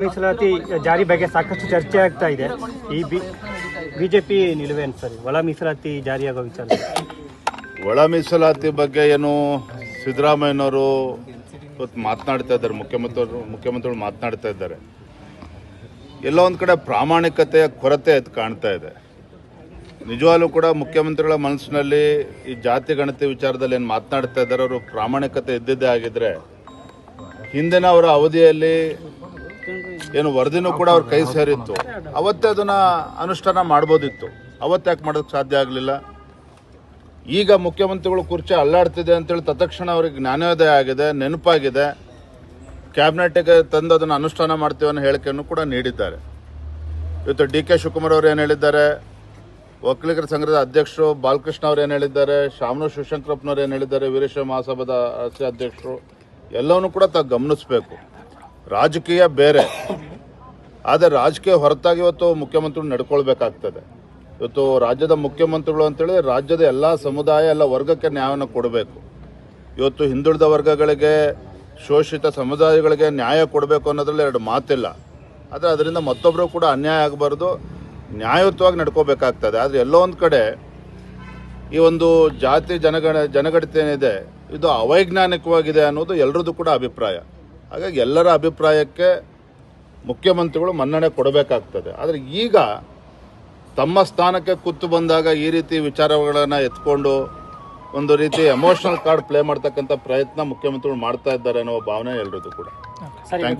ಮೀಸಲಾತಿ ಜಾರಿ ಬಗ್ಗೆ ಸಾಕಷ್ಟು ಚರ್ಚೆ ಆಗ್ತಾ ಇದೆ. ಈ ಬಿಜೆಪಿ ನಿಲುವೇನು ಸರಿ? ಒಳ ಮೀಸಲಾತಿ ಜಾರಿಯಾಗೋ ವಿಚಾರ. ಒಳ ಮೀಸಲಾತಿ ಬಗ್ಗೆ ಏನು ಸಿದ್ದರಾಮಯ್ಯನವರು ಇವತ್ತು ಮಾತನಾಡ್ತಾ ಇದ್ದಾರೆ ಮುಖ್ಯಮಂತ್ರಿಗಳು ಮುಖ್ಯಮಂತ್ರಿಗಳು ಮಾತನಾಡ್ತಾ ಇದ್ದಾರೆ. ಎಲ್ಲೋ ಒಂದು ಕಡೆ ಪ್ರಾಮಾಣಿಕತೆಯ ಕೊರತೆ ಅದು ಕಾಣ್ತಾ ಇದೆ. ನಿಜವಾಗ್ಲೂ ಕೂಡ ಮುಖ್ಯಮಂತ್ರಿಗಳ ಮನಸ್ಸಿನಲ್ಲಿ ಈ ಜಾತಿ ಗಣತಿ ವಿಚಾರದಲ್ಲಿ ಏನು ಮಾತನಾಡ್ತಾ ಇದ್ದಾರೆ, ಅವರು ಪ್ರಾಮಾಣಿಕತೆ ಇದ್ದಿದ್ದೇ ಆಗಿದ್ರೆ ಹಿಂದಿನ ಅವರ ಅವಧಿಯಲ್ಲಿ ಏನು ವರದಿನೂ ಕೂಡ ಅವ್ರ ಕೈ ಸೇರಿತ್ತು. ಅವತ್ತೇ ಅದನ್ನ ಅನುಷ್ಠಾನ ಮಾಡ್ಬೋದಿತ್ತು. ಅವತ್ತು ಯಾಕೆ ಮಾಡೋದಕ್ಕೆ ಸಾಧ್ಯ ಆಗಲಿಲ್ಲ? ಈಗ ಮುಖ್ಯಮಂತ್ರಿಗಳು ಕುರ್ಚಿ ಅಲ್ಲಾಡ್ತಿದೆ ಅಂತೇಳಿ ತತ್ಕ್ಷಣ ಅವ್ರಿಗೆ ಜ್ಞಾನೋದಯ ಆಗಿದೆ, ನೆನಪಾಗಿದೆ. ಕ್ಯಾಬಿನೆಟ್ಗೆ ತಂದು ಅದನ್ನು ಅನುಷ್ಠಾನ ಮಾಡ್ತೀವಿ ಅನ್ನೋ ಹೇಳಿಕೆಯನ್ನು ಕೂಡ ನೀಡಿದ್ದಾರೆ. ಇವತ್ತು ಡಿ ಕೆ ಶಿವಕುಮಾರ್ ಅವರು ಏನು ಹೇಳಿದ್ದಾರೆ? ಒಕ್ಕಲಿಗರ ಸಂಘದ ಅಧ್ಯಕ್ಷರು ಬಾಲಕೃಷ್ಣ ಅವ್ರು ಏನು ಹೇಳಿದ್ದಾರೆ? ಶಾಮನು ಶಿವಶಂಕರಪ್ಪನವ್ರು ಏನು ಹೇಳಿದ್ದಾರೆ? ವೀರೇಶ್ವರ ಮಹಾಸಭಾದ ಅಧ್ಯಕ್ಷರು ಎಲ್ಲವನ್ನೂ ಕೂಡ ತಾವು ಗಮನಿಸಬೇಕು. ರಾಜಕೀಯ ಬೇರೆ. ಆದರೆ ರಾಜಕೀಯ ಹೊರತಾಗಿ ಇವತ್ತು ಮುಖ್ಯಮಂತ್ರಿಗಳು ನಡ್ಕೊಳ್ಬೇಕಾಗ್ತದೆ. ಇವತ್ತು ರಾಜ್ಯದ ಮುಖ್ಯಮಂತ್ರಿಗಳು ಅಂತೇಳಿ ರಾಜ್ಯದ ಎಲ್ಲ ಸಮುದಾಯ, ಎಲ್ಲ ವರ್ಗಕ್ಕೆ ನ್ಯಾಯವನ್ನು ಕೊಡಬೇಕು. ಇವತ್ತು ಹಿಂದುಳಿದ ವರ್ಗಗಳಿಗೆ, ಶೋಷಿತ ಸಮುದಾಯಗಳಿಗೆ ನ್ಯಾಯ ಕೊಡಬೇಕು ಅನ್ನೋದ್ರಲ್ಲಿ ಎರಡು ಮಾತಿಲ್ಲ. ಆದರೆ ಅದರಿಂದ ಮತ್ತೊಬ್ಬರು ಕೂಡ ಅನ್ಯಾಯ ಆಗಬಾರ್ದು. ನ್ಯಾಯಯುತವಾಗಿ ನಡ್ಕೋಬೇಕಾಗ್ತದೆ. ಆದರೆ ಎಲ್ಲೋ ಒಂದು ಕಡೆ ಈ ಒಂದು ಜಾತಿ, ಜನಗಣ ಜನಗಣತಿ ಏನಿದೆ ಇದು ಅವೈಜ್ಞಾನಿಕವಾಗಿದೆ ಅನ್ನೋದು ಎಲ್ಲರದ್ದು ಕೂಡ ಅಭಿಪ್ರಾಯ. ಹಾಗಾಗಿ ಎಲ್ಲರ ಅಭಿಪ್ರಾಯಕ್ಕೆ ಮುಖ್ಯಮಂತ್ರಿಗಳು ಮನ್ನಣೆ ಕೊಡಬೇಕಾಗ್ತದೆ. ಆದರೆ ಈಗ ತಮ್ಮ ಸ್ಥಾನಕ್ಕೆ ಕೂತು ಬಂದಾಗ ಈ ರೀತಿ ವಿಚಾರಗಳನ್ನು ಎತ್ಕೊಂಡು ಒಂದು ರೀತಿ ಎಮೋಷನಲ್ ಕಾರ್ಡ್ ಪ್ಲೇ ಮಾಡ್ತಕ್ಕಂಥ ಪ್ರಯತ್ನ ಮುಖ್ಯಮಂತ್ರಿಗಳು ಮಾಡ್ತಾ ಇದ್ದಾರೆ ಅನ್ನೋ ಭಾವನೆ ಎಲ್ಲರದ್ದು ಕೂಡ. Thank you